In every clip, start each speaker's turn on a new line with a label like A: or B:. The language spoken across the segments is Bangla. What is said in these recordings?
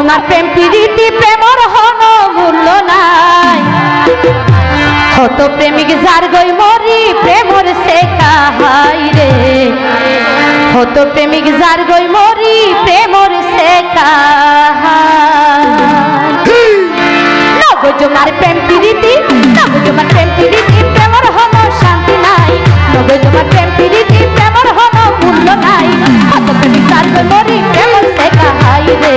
A: তোমার প্রেম, প্রীতি প্রেমর হন, মূল্য নাই। কত প্রেমিক যার গই মরি, প্রেমর সে কাহাই রে? কত প্রেমিক যার গই মরি, প্রেমর সে কাহাই। নগো তোমার প্রেম, প্রীতি নগো তোমার প্রেম, প্রীতি প্রেমর হন, শান্তি নাই। নগো তোমার প্রেম, প্রীতি প্রেমর হন, মূল্য নাই। কত প্রেমিক যার গই মরি, প্রেমর সে কাহাই রে?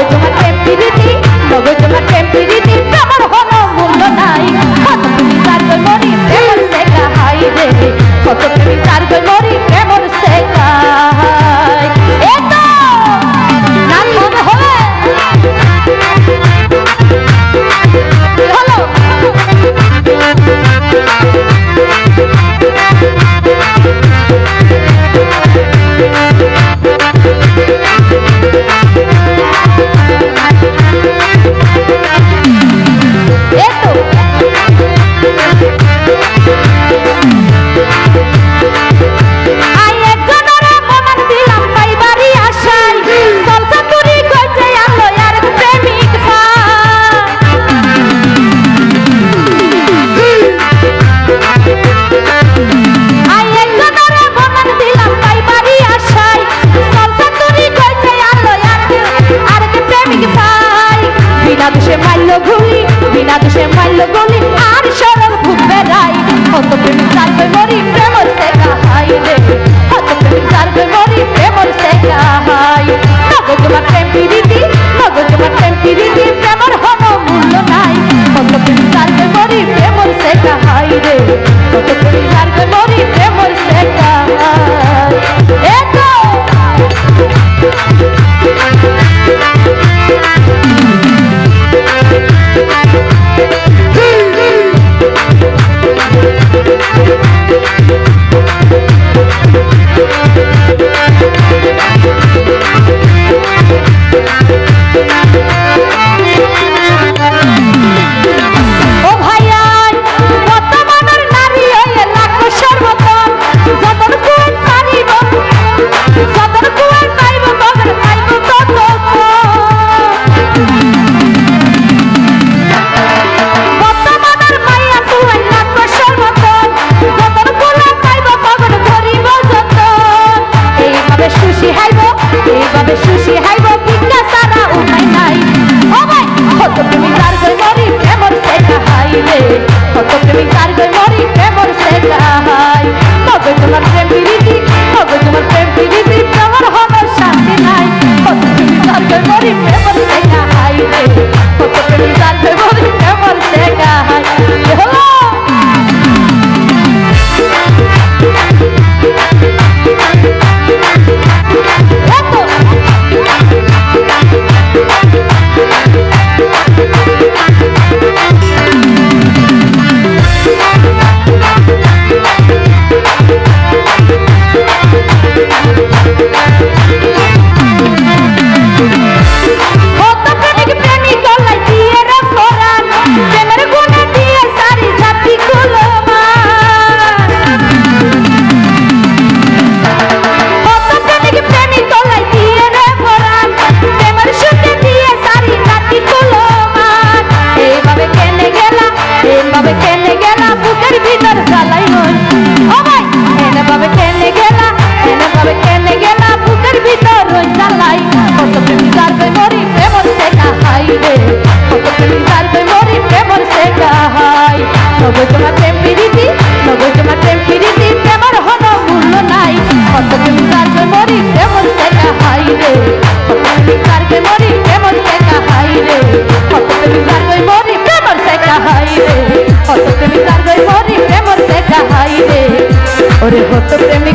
A: Hey, hey, hey. দোষে মারল ঘুলি বিনা দোষে মারল গলি, আর সরল ভুলবে রাই কত প্রেম চালবে মরি প্রেম সে কাহাইলে Let me try to get.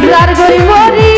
A: ভিক্ষার করি মরি।